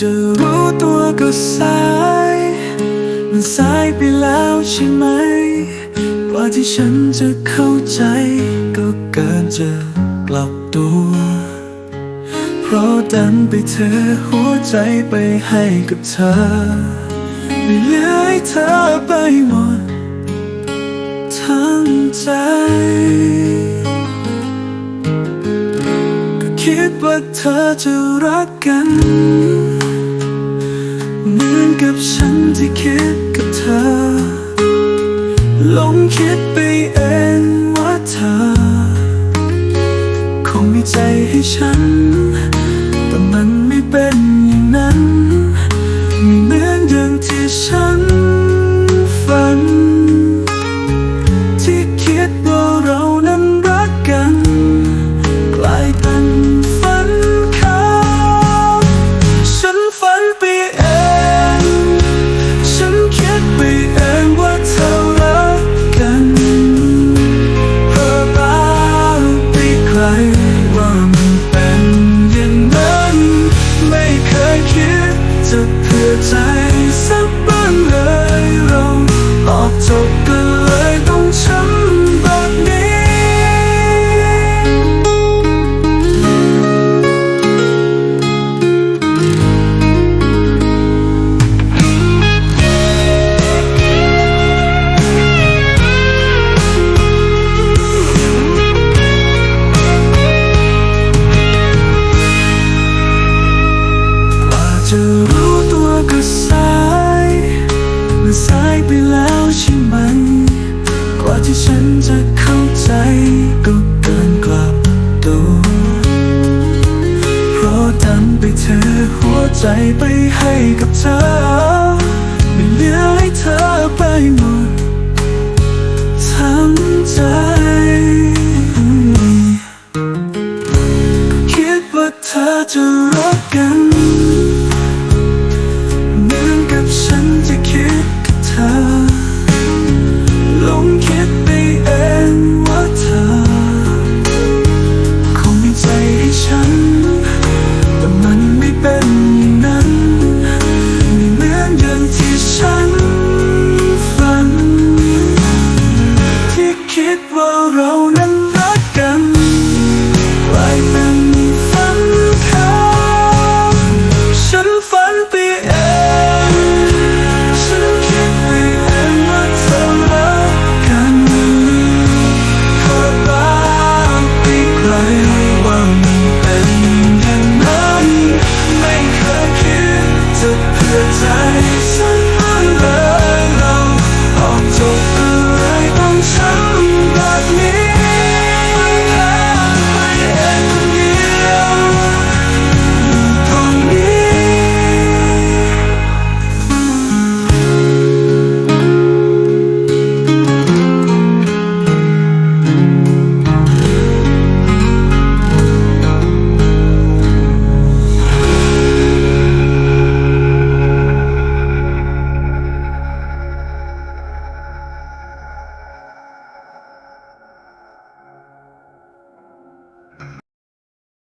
จะรู้ตัวก็สายมันสายไปแล้วใช่ไหม กว่าที่ฉันจะเข้าใจ ก็เกินจะกลับตัว เพราะดันไปเธอหัวใจไปให้กับเธอ ไม่เหลือให้เธอไปหมด ทั้งใจก็คิดว่าเธอจะรักกัน กับฉันที่คิดกับเธอหลงคิดไปเองว่าเธอ คงมีใจให้ฉัน จะเผื่อใจสักบ้างเลยเราออกจบกัน ใจไปให้กับเธอ ไม่เหลือให้เธอไปหมดทั้ง